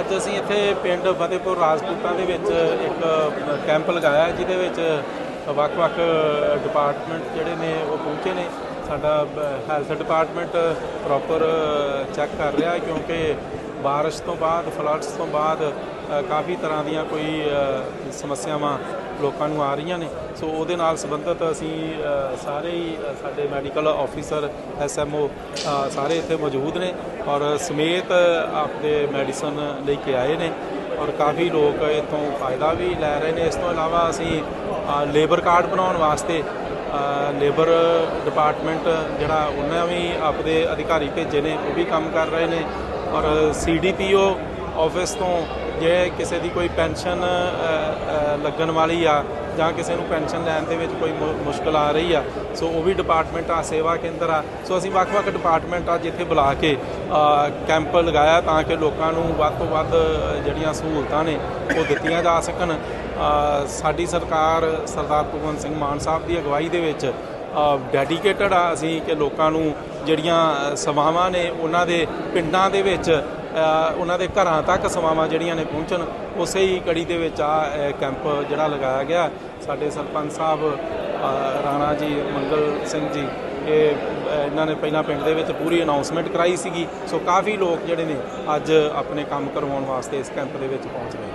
ਅੱਜ ਅਸੀਂ ਇੱਥੇ ਪਿੰਡ ਫਤਿਹਪੁਰ ਰਾਜਪੂਤਾਂ ਦੇ ਵਿੱਚ ਇੱਕ ਕੈਂਪ ਲਗਾਇਆ, ਜਿਹਦੇ ਵਿੱਚ ਵੱਖ-ਵੱਖ ਡਿਪਾਰਟਮੈਂਟ ਜਿਹੜੇ ਨੇ ਉਹ ਪਹੁੰਚੇ ਨੇ। ਸਾਡਾ ਹੈਲਥ ਡਿਪਾਰਟਮੈਂਟ ਪ੍ਰੋਪਰ ਚੈੱਕ ਕਰ ਰਿਹਾ ਕਿਉਂਕਿ ਬਾਰਿਸ਼ ਤੋਂ ਬਾਅਦ, ਫਲੱਡਸ ਤੋਂ ਬਾਅਦ ਕਾਫੀ ਤਰ੍ਹਾਂ ਦੀਆਂ ਕੋਈ ਸਮੱਸਿਆਵਾਂ ਲੋਕਾਂ ਨੂੰ ਆ ਰਹੀਆਂ ਨੇ। ਸੋ ਉਹਦੇ ਨਾਲ ਸੰਬੰਧਿਤ ਅਸੀਂ ਸਾਰੇ ਹੀ ਸਾਡੇ ਮੈਡੀਕਲ ਆਫੀਸਰ ਐਸਐਮਓ ਸਾਰੇ ਇੱਥੇ ਮੌਜੂਦ ਨੇ ਔਰ ਸਮੇਤ ਆਪਦੇ ਮੈਡੀਸਨ ਲੈ ਕੇ ਆਏ ਨੇ ਔਰ ਕਾਫੀ ਲੋਕ ਇੱਥੋਂ ਫਾਇਦਾ ਵੀ ਲੈ ਰਹੇ ਨੇ। ਇਸ ਤੋਂ ਇਲਾਵਾ ਅਸੀਂ ਲੇਬਰ ਕਾਰਡ ਬਣਾਉਣ ਵਾਸਤੇ ਲੇਬਰ ਡਿਪਾਰਟਮੈਂਟ ਜਿਹੜਾ ਉਹਨਾਂ ਵੀ ਆਪਦੇ ਅਧਿਕਾਰੀ ਭੇਜੇ ਨੇ, ਉਹ ਵੀ ਕੰਮ ਕਰ ਰਹੇ ਨੇ। ਔਰ ਸੀਡੀਪੀਓ ਆਫਿਸ ਤੋਂ ਜੇ ਕਿਸੇ ਦੀ ਕੋਈ ਪੈਨਸ਼ਨ ਲੱਗਣ ਵਾਲੀ ਆ ਜਾਂ ਕਿਸੇ ਨੂੰ ਪੈਨਸ਼ਨ ਲੈਣ ਦੇ ਵਿੱਚ ਕੋਈ ਮੁ- ਮੁਸ਼ਕਲ ਆ ਰਹੀ ਆ, ਸੋ ਉਹ ਵੀ ਡਿਪਾਰਟਮੈਂਟ ਆ, ਸੇਵਾ ਕੇਂਦਰ ਆ। ਸੋ ਅਸੀਂ ਵੱਖ-ਵੱਖ ਡਿਪਾਰਟਮੈਂਟ ਆ ਜਿੱਥੇ ਬੁਲਾ ਕੇ ਕੈਂਪ ਲਗਾਇਆ ਤਾਂ ਕਿ ਲੋਕਾਂ ਨੂੰ ਵੱਧ ਤੋਂ ਵੱਧ ਜਿਹੜੀਆਂ ਸਹੂਲਤਾਂ ਨੇ ਉਹ ਦਿੱਤੀਆਂ ਜਾ ਸਕਣ। ਸਾਡੀ ਸਰਕਾਰ ਸਰਦਾਰ ਭਗਵੰਤ ਸਿੰਘ ਮਾਨ ਸਾਹਿਬ ਦੀ ਅਗਵਾਈ ਦੇ ਵਿੱਚ ਡੈਡੀਕੇਟਡ ਆ ਅਸੀਂ ਕਿ ਲੋਕਾਂ ਨੂੰ ਜਿਹੜੀਆਂ ਅ, ਸੇਵਾਵਾਂ ਨੇ ਉਹਨਾਂ ਦੇ ਪਿੰਡਾਂ ਦੇ ਵਿੱਚ ਉਹਨਾਂ ਦੇ ਘਰਾਂ ਤੱਕ ਸੇਵਾਵਾਂ ਜਿਹੜੀਆਂ ਨੇ ਪਹੁੰਚਣ ਉਸੇ ਹੀ ਕੜੀ ਦੇ ਵਿੱਚ ਆ ਕੈਂਪ ਜਿਹੜਾ ਲਗਾਇਆ ਗਿਆ। ਸਾਡੇ ਸਰਪੰਚ ਸਾਹਿਬ ਰਾਣਾ ਜੀ ਮੰਗਲ ਸਿੰਘ ਜੀ ਇਹ ਇਹਨਾਂ ਨੇ ਪਹਿਲਾਂ ਪਿੰਡ ਦੇ ਵਿੱਚ ਪੂਰੀ ਅਨਾਉਂਸਮੈਂਟ ਕਰਾਈ ਸੀਗੀ। ਸੋ ਕਾਫੀ ਲੋਕ ਜਿਹੜੇ ਨੇ ਅੱਜ ਆਪਣੇ ਕੰਮ ਕਰਵਾਉਣ ਵਾਸਤੇ ਇਸ ਕੈਂਪ ਦੇ ਵਿੱਚ ਪਹੁੰਚ ਗਏ